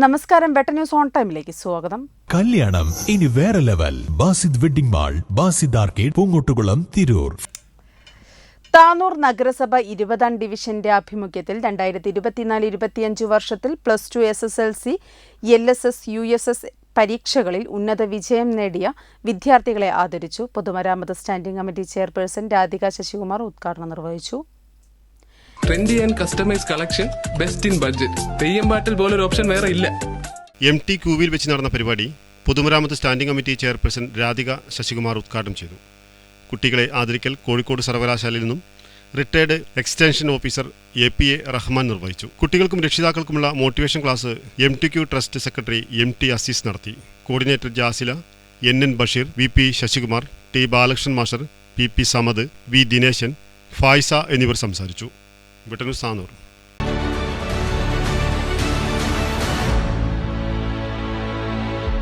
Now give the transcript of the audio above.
നമസ്കാരം better news on ടൈമിലേക്ക് സ്വാഗതം. കല്യാണം ഇനി വേറെ level. Basid wedding mall Basid arcade Poonkottukulam Tirur. Tanur നഗരസഭ ഇരുപതാം ഡിവിഷന്റെ ആഭിമുഖ്യത്തിൽ രണ്ടായിരത്തി ഇരുപത്തിനാല് ഇരുപത്തിയഞ്ച് വർഷത്തിൽ plus two S S L C L S S U S S പരീക്ഷകളിൽ ഉന്നത വിജയം നേടിയ വിദ്യാർത്ഥികളെ ആദരിച്ചു. പൊതുമരാമത്ത് standing committee chairperson Radhika Sasikumar ഉദ്ഘാടനം നിർവഹിച്ചു. Trendy and customise collection best in budget Theyyam പാട്ടിൽ പോലൊരു ഓപ്ഷൻ വേറെ ഇല്ല. എം ടി ക്യൂവിൽ വെച്ച് നടന്ന പരിപാടി പൊതുമരാമത്ത് standing committee chairperson Radhika Sasikumar ഉദ്ഘാടനം ചെയ്തു. കുട്ടികളെ ആദരിക്കൽ കോഴിക്കോട് സർവകലാശാലയിൽ നിന്നും retired extension officer A P A Rahman നിർവഹിച്ചു. കുട്ടികൾക്കും രക്ഷിതാക്കൾക്കുമുള്ള motivation class M T Q trust secretary M T Aziz നടത്തി. Coordinator Jasila N N Basheer V P Sasikumar T Balakrishnan master P P Samad V Dineshan Faisa എന്നിവർ സംസാരിച്ചു. ബട്ടനു സാന്നൂർ